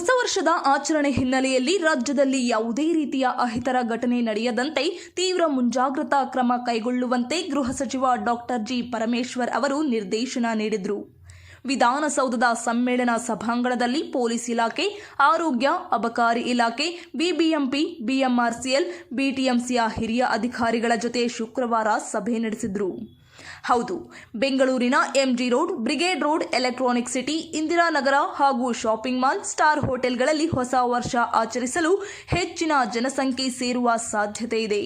ಹೊಸ ವರ್ಷದ ಆಚರಣೆ ಹಿನ್ನೆಲೆಯಲ್ಲಿ ರಾಜ್ಯದಲ್ಲಿ ಯಾವುದೇ ರೀತಿಯ ಅಹಿತರ ಘಟನೆ ನಡೆಯದಂತೆ ತೀವ್ರ ಮುಂಜಾಗ್ರತಾ ಕ್ರಮ ಕೈಗೊಳ್ಳುವಂತೆ ಗೃಹ ಸಚಿವ ಡಾಕ್ಟರ್ ಜಿ ಪರಮೇಶ್ವರ್ ಅವರು ನಿರ್ದೇಶನ ನೀಡಿದರು. ವಿಧಾನಸೌಧದ ಸಮ್ಮೇಳನ ಸಭಾಂಗಣದಲ್ಲಿ ಪೊಲೀಸ್ ಇಲಾಖೆ, ಆರೋಗ್ಯ, ಅಬಕಾರಿ ಇಲಾಖೆ, ಬಿಬಿಎಂಪಿ, ಬಿಎಂಆರ್ಸಿಎಲ್, ಬಿಟಿಎಂಸಿಯ ಹಿರಿಯ ಅಧಿಕಾರಿಗಳ ಜೊತೆ ಶುಕ್ರವಾರ ಸಭೆ ನಡೆಸಿದ್ರು. ಹೌದು, ಬೆಂಗಳೂರಿನ MG road Brigade road electronic city Indiranagar ಹಾಗೂ ಶಾಪಿಂಗ್ ಮಾಲ್ ಸ್ಟಾರ್ ಹೋಟೆಲ್ಗಳಲ್ಲಿ ಹೊಸ ವರ್ಷ ಆಚರಿಸಲು ಹೆಚ್ಚಿನ ಜನಸಂಖ್ಯೆ ಸೇರುವ ಸಾಧ್ಯತೆ ಇದೆ.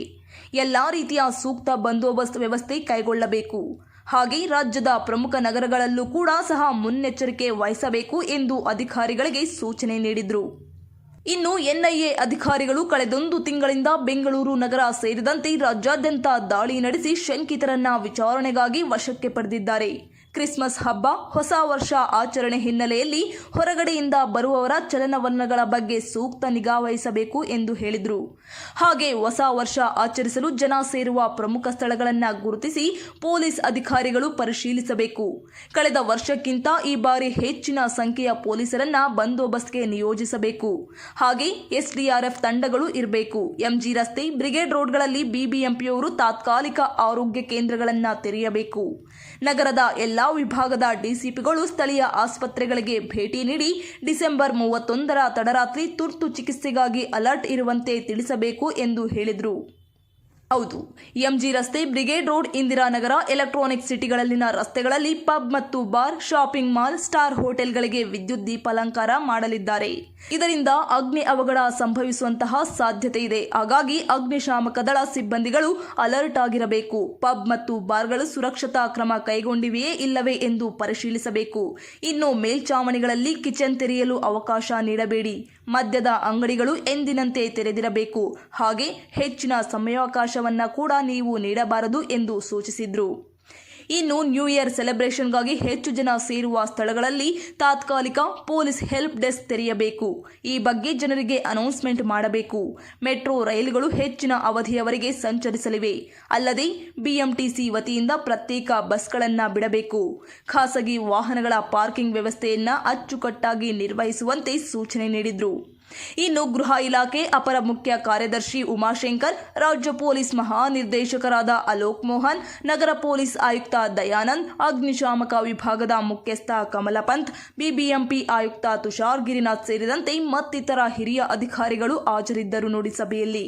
ಎಲ್ಲ ರೀತಿಯ ಸೂಕ್ತ ಬಂದೋಬಸ್ತ್ ವ್ಯವಸ್ಥೆ ಕೈಗೊಳ್ಳಬೇಕು. ಹಾಗೆ ರಾಜ್ಯದ ಪ್ರಮುಖ ನಗರಗಳಲ್ಲೂ ಕೂಡ ಸಹ ಮುನ್ನೆಚ್ಚರಿಕೆ ವಹಿಸಬೇಕು ಎಂದು ಅಧಿಕಾರಿಗಳಿಗೆ ಸೂಚನೆ ನೀಡಿದರು. ಇನ್ನು ಎನ್ಐಎ ಅಧಿಕಾರಿಗಳು ಕಳೆದೊಂದು ತಿಂಗಳಿಂದ ಬೆಂಗಳೂರು ನಗರ ಸೇರಿದಂತೆ ರಾಜ್ಯಾದ್ಯಂತ ದಾಳಿ ನಡೆಸಿ ಶಂಕಿತರನ್ನ ವಿಚಾರಣೆಗಾಗಿ ವಶಕ್ಕೆ ಪಡೆದಿದ್ದಾರೆ. ಕ್ರಿಸ್ಮಸ್ ಹಬ್ಬ ಹೊಸ ವರ್ಷ ಆಚರಣೆ ಹಿನ್ನೆಲೆಯಲ್ಲಿ ಹೊರಗಡೆಯಿಂದ ಬರುವವರ ಚಲನವಲನಗಳ ಬಗ್ಗೆ ಸೂಕ್ತ ನಿಗಾ ವಹಿಸಬೇಕು ಎಂದು ಹೇಳಿದರು. ಹಾಗೆ ಹೊಸ ವರ್ಷ ಆಚರಿಸಲು ಜನ ಸೇರುವ ಪ್ರಮುಖ ಸ್ಥಳಗಳನ್ನು ಗುರುತಿಸಿ ಪೊಲೀಸ್ ಅಧಿಕಾರಿಗಳು ಪರಿಶೀಲಿಸಬೇಕು. ಕಳೆದ ವರ್ಷಕ್ಕಿಂತ ಈ ಬಾರಿ ಹೆಚ್ಚಿನ ಸಂಖ್ಯೆಯ ಪೊಲೀಸರನ್ನ ಬಂದೋಬಸ್ತ್ಗೆ ನಿಯೋಜಿಸಬೇಕು. ಹಾಗೆ ಎಸ್ಡಿಆರ್ಎಫ್ ತಂಡಗಳು ಇರಬೇಕು. ಎಂಜಿ ರಸ್ತೆ, ಬ್ರಿಗೇಡ್ ರೋಡ್ಗಳಲ್ಲಿ ಬಿಬಿಎಂಪಿಯವರು ತಾತ್ಕಾಲಿಕ ಆರೋಗ್ಯ ಕೇಂದ್ರಗಳನ್ನು ತೆರೆಯಬೇಕು. ನಗರದ ಎಲ್ಲಾ ವಿಭಾಗದ ಡಿಸಿಪಿಗಳು ಸ್ಥಳೀಯ ಆಸ್ಪತ್ರೆಗಳಿಗೆ ಭೇಟಿ ನೀಡಿ ಡಿಸೆಂಬರ್ ಮೂವತ್ತೊಂದರ ತಡರಾತ್ರಿ ತುರ್ತು ಚಿಕಿತ್ಸೆಗಾಗಿ ಅಲರ್ಟ್ ಇರುವಂತೆ ತಿಳಿಸಬೇಕು ಎಂದು ಹೇಳಿದರು. ಹೌದು. ಎಂಜಿ ರಸ್ತೆ, ಬ್ರಿಗೇಡ್ ರೋಡ್, ಇಂದಿರಾನಗರ, ಎಲೆಕ್ಟ್ರಾನಿಕ್ ಸಿಟಿಗಳಲ್ಲಿನ ರಸ್ತೆಗಳಲ್ಲಿ ಪಬ್ ಮತ್ತು ಬಾರ್, ಶಾಪಿಂಗ್ ಮಾಲ್, ಸ್ಟಾರ್ ಹೋಟೆಲ್ಗಳಿಗೆ ವಿದ್ಯುತ್ ದೀಪಾಲಂಕಾರ ಮಾಡಲಿದ್ದಾರೆ. ಇದರಿಂದ ಅಗ್ನಿ ಅವಘಡ ಸಂಭವಿಸುವಂತಹ ಸಾಧ್ಯತೆ ಇದೆ. ಹಾಗಾಗಿ ಅಗ್ನಿಶಾಮಕ ದಳ ಸಿಬ್ಬಂದಿಗಳು ಅಲರ್ಟ್ ಆಗಿರಬೇಕು. ಪಬ್ ಮತ್ತು ಬಾರ್ಗಳು ಸುರಕ್ಷತಾ ಕ್ರಮ ಕೈಗೊಂಡಿವೆಯೇ ಇಲ್ಲವೇ ಎಂದು ಪರಿಶೀಲಿಸಬೇಕು. ಇನ್ನು ಮೇಲ್ಚಾವಣಿಗಳಲ್ಲಿ ಕಿಚನ್ ತೆರೆಯಲು ಅವಕಾಶ ನೀಡಬೇಡಿ. ಮದ್ಯದ ಅಂಗಡಿಗಳು ಎಂದಿನಂತೆ ತೆರೆದಿರಬೇಕು. ಹಾಗೆ ಹೆಚ್ಚಿನ ಸಮಯಾವಕಾಶವನ್ನ ಕೂಡ ನೀವು ನೀಡಬಾರದು ಎಂದು ಸೂಚಿಸಿದರು. ಇನ್ನು ನ್ಯೂ ಇಯರ್ ಸೆಲೆಬ್ರೇಷನ್ಗಾಗಿ ಹೆಚ್ಚು ಜನ ಸೇರುವ ಸ್ಥಳಗಳಲ್ಲಿ ತಾತ್ಕಾಲಿಕ ಪೊಲೀಸ್ ಹೆಲ್ಪ್ ಡೆಸ್ಕ್ ತೆರೆಯಬೇಕು. ಈ ಬಗ್ಗೆ ಜನರಿಗೆ ಅನೌನ್ಸ್ಮೆಂಟ್ ಮಾಡಬೇಕು. ಮೆಟ್ರೋ ರೈಲುಗಳು ಹೆಚ್ಚಿನ ಅವಧಿಯವರೆಗೆ ಸಂಚರಿಸಲಿವೆ. ಅಲ್ಲದೆ ಬಿಎಂಟಿಸಿ ವತಿಯಿಂದ ಪ್ರತ್ಯೇಕ ಬಸ್ಗಳನ್ನು ಬಿಡಬೇಕು. ಖಾಸಗಿ ವಾಹನಗಳ ಪಾರ್ಕಿಂಗ್ ವ್ಯವಸ್ಥೆಯನ್ನು ಅಚ್ಚುಕಟ್ಟಾಗಿ ನಿರ್ವಹಿಸುವಂತೆ ಸೂಚನೆ ನೀಡಿದ್ರು. ಇನ್ನು ಗೃಹ ಇಲಾಖೆ ಅಪರ ಮುಖ್ಯ ಕಾರ್ಯದರ್ಶಿ ಉಮಾಶಂಕರ್, ರಾಜ್ಯ ಪೊಲೀಸ್ ಮಹಾನಿರ್ದೇಶಕರಾದ ಅಲೋಕ್ ಮೋಹನ್, ನಗರ ಪೊಲೀಸ್ ಆಯುಕ್ತ ದಯಾನಂದ್, ಅಗ್ನಿಶಾಮಕ ವಿಭಾಗದ ಮುಖ್ಯಸ್ಥ ಕಮಲ ಪಂತ್, ಬಿಬಿಎಂಪಿ ಆಯುಕ್ತ ತುಷಾರ್ ಗಿರಿನಾಥ್ ಸೇರಿದಂತೆ ಮತ್ತಿತರ ಹಿರಿಯ ಅಧಿಕಾರಿಗಳು ಹಾಜರಿದ್ದರು ನೋಡಿ ಸಭೆಯಲ್ಲಿ.